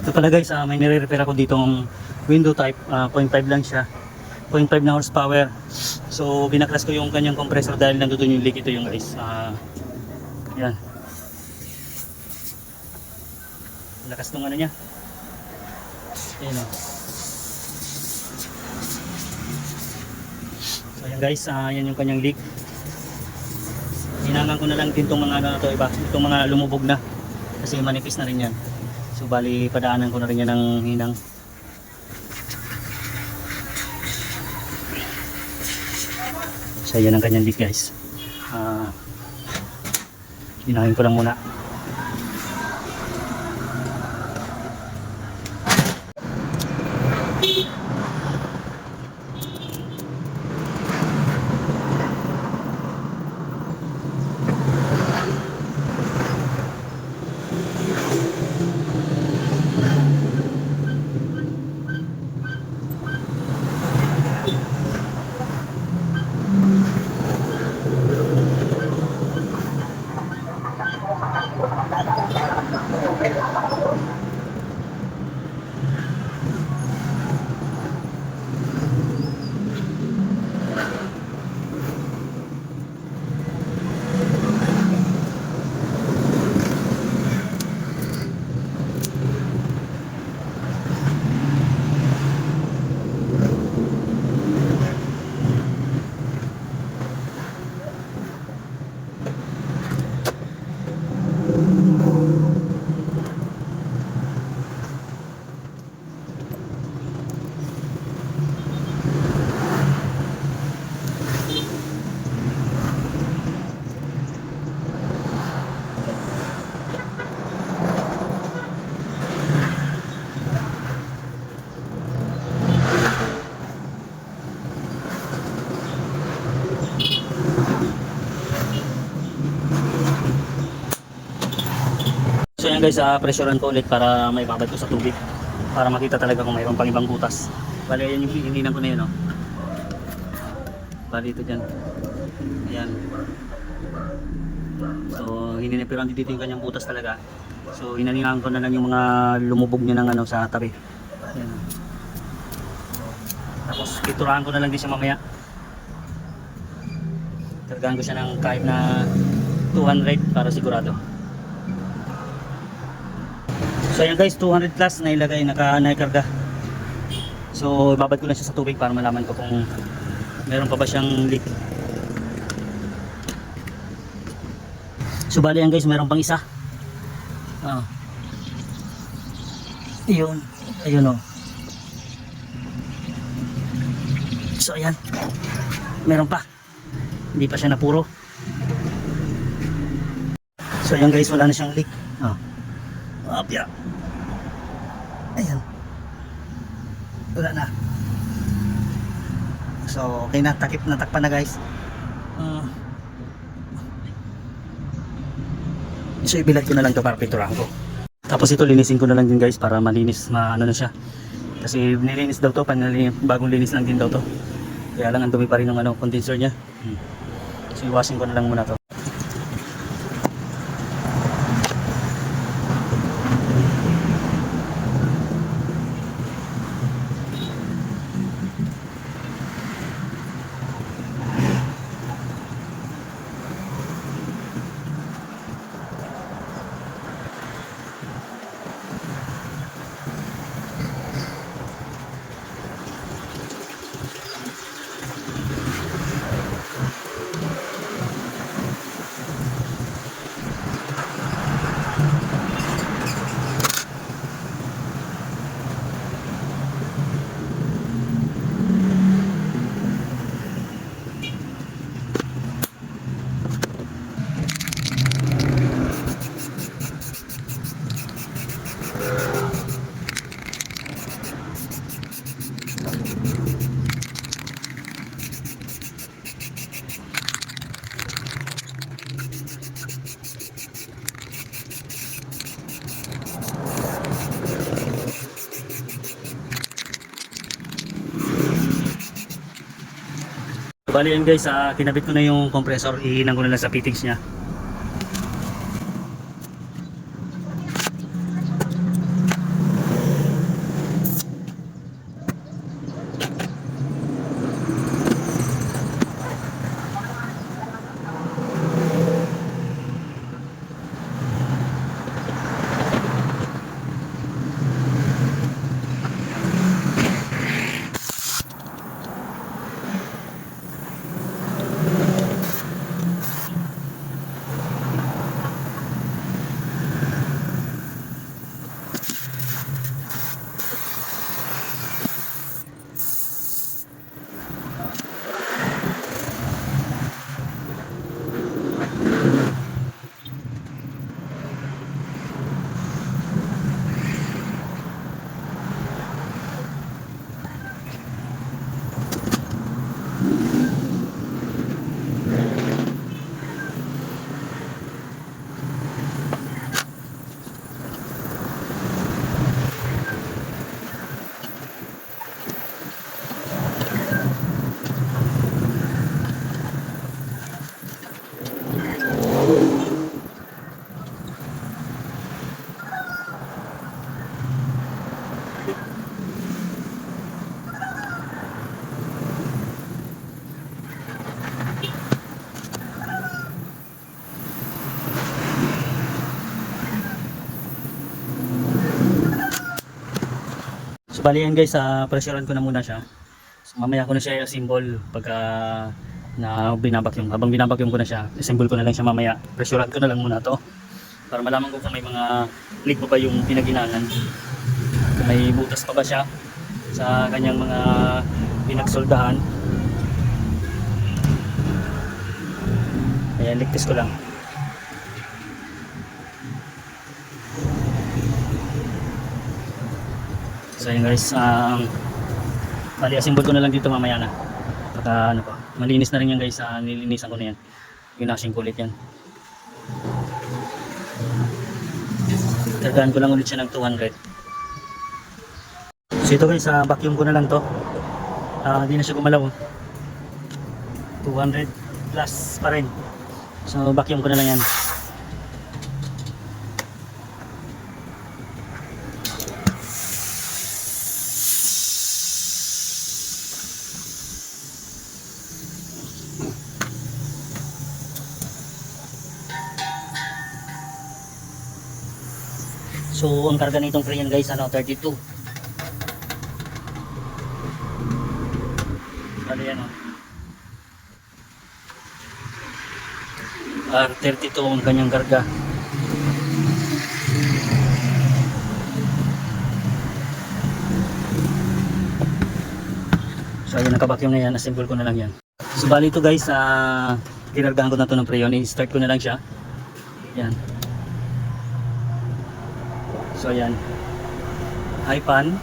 Ito pala guys, ah, may nire-repair ako ditong window type, ah, 0.5 lang siya. 0.5 na horsepower. So, binaklas ko yung kanyang compressor dahil nandun yung leak ito yung guys. Ah, yan. Lakas nung ano niya. Ayan o. So, yan guys, ah, yan yung kanyang leak. Hinangan ko na lang din itong mga ano na to, iba, itong mga lumubog na. Kasi manipis na rin yan. So bali padaanan ko na rin yan ng hinang. So yan ang kanyang leak guys. Ah, hinangin ko lang muna. So yan guys, pressurean ko ulit para may babad ko sa tubig. Para makita talaga kung mayroon pang ibang butas. Bali, yan yung hinihinan ko na yun, oh. Bali, ito dyan. Ayan. So, hininipiran dito yung kanyang butas talaga. So, hinaningan ko na lang yung mga lumubog niya ng ano sa tabi. Ayan. Tapos, piturahan ko na lang din siya mamaya. Targahan ko siya ng kahit na 200 para sigurado. So ayan guys, 200 plus na ilagay, naka naikarga. So babad ko lang siya sa tubig para malaman ko kung meron pa ba siyang leak. So bali yan guys, meron pang isa. Oh. Ayun, ayun oh. So ayan, meron pa. Hindi pa siya napuro. So ayan guys, wala na siyang leak. Oh. Apya. Ayan. Wala na. So, okay na. Takip na takpan na guys. Uh, so, ibilad ko na lang to para piturahan ko. Tapos ito, linisin ko na lang din guys para malinis, maano na siya. Kasi nilinis daw to, panali, bagong linis lang din daw to. Kaya lang ang dumi pa rin ng ano, condenser niya. Hmm. So, iwasin ko na lang muna to. Bali yan guys, ah, kinabit ko na yung compressor, ihinang ko na lang sa fittings niya. So bali yan guys, sa pressurean ko na muna siya. So mamaya ko na siya symbol pagka na binabakyong. Habang binabakyong ko na siya, symbol ko na lang siya mamaya. Pressurean ko na lang muna to. Para malaman ko kung may mga leak pa ba yung pinaginangan. Kung may butas pa ba siya sa kanyang mga pinagsoldahan. Ayan, ligtas ko lang. So yun guys, um, bali asimbol ko na lang dito mamaya na. Pagka ano pa, malinis na rin yan guys, uh, nilinisan ko na yan. Ginashing ko ulit yan. Tagaan ko lang ulit siya ng 200. So ito guys, uh, vacuum ko na lang to. Hindi na siya gumalaw. 200 plus pa rin. So vacuum ko na lang yan. So, ang karga nitong crayon guys, ano, 32. Bali yan, oh. R32 ang kanyang karga. So, ayun, nakabakyong na yan. Assemble ko na lang yan. So, bali ito guys, ah, tinargahan ko na to ng crayon. I-start ko na lang siya. Yan. So ayan. High pan.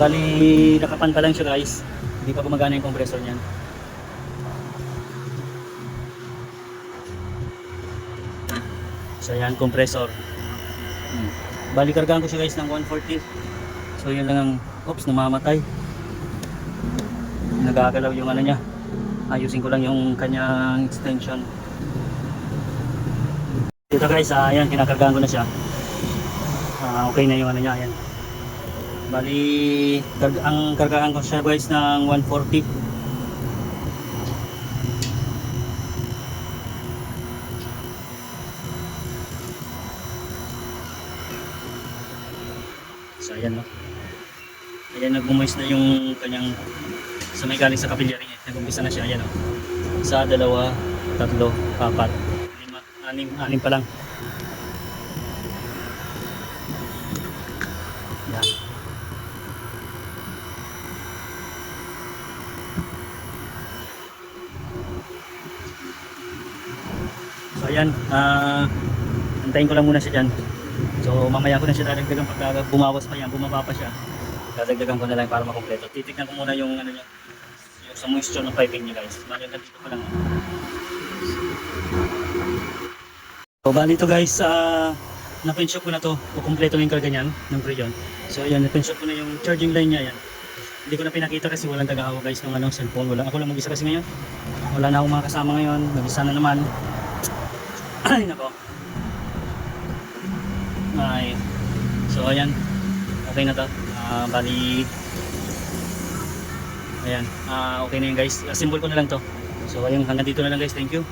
Bali, nakapan pa lang siya guys. Hindi pa gumagana yung compressor niyan. So ayan, compressor. Hmm. Bali, kargahan ko siya guys ng 140. So yun lang ang, oops, namamatay. Nagagalaw yung ano niya ayusin ko lang yung kanyang extension. Dito guys ah, ayan kinakargaan ko na siya. Ah, okay na yung ano niya ayan. Bali karg- ang kargaan ko siya guys ng 140 so ayan no? Ayan nag-moist na yung kanyang sa may galing sa kapilya rin nag-umpisa na siya ayan o isa, dalawa, tatlo, apat lima, anim, anim pa lang. Yan. So ayan ah antayin ko lang muna siya dyan. So mamaya ko na siya dadagdagan. Pag bumawas pa yan, bumaba pa siya dadagdagan ko na lang para makompleto titignan ko muna yung ano niya sa moisture ng piping niya guys. Bali nandito pa lang. So bali ito guys uh, na-pinshop ko na to. Kukumpleto yung karga niyan ng Freon so ayan na-pinshop ko na yung charging line niya yan hindi ko na pinakita kasi walang taga-awa guys ng ano, cellphone. Wala ako lang mag-isa kasi ngayon. Wala na akong mga kasama ngayon. Mag-isa na naman. Ay nako. Ay. So ayan. Okay na to. Ah, bali ayan. Ah okay na yun guys. Ah, symbol ko na lang to. So ayun hanggang dito na lang guys. Thank you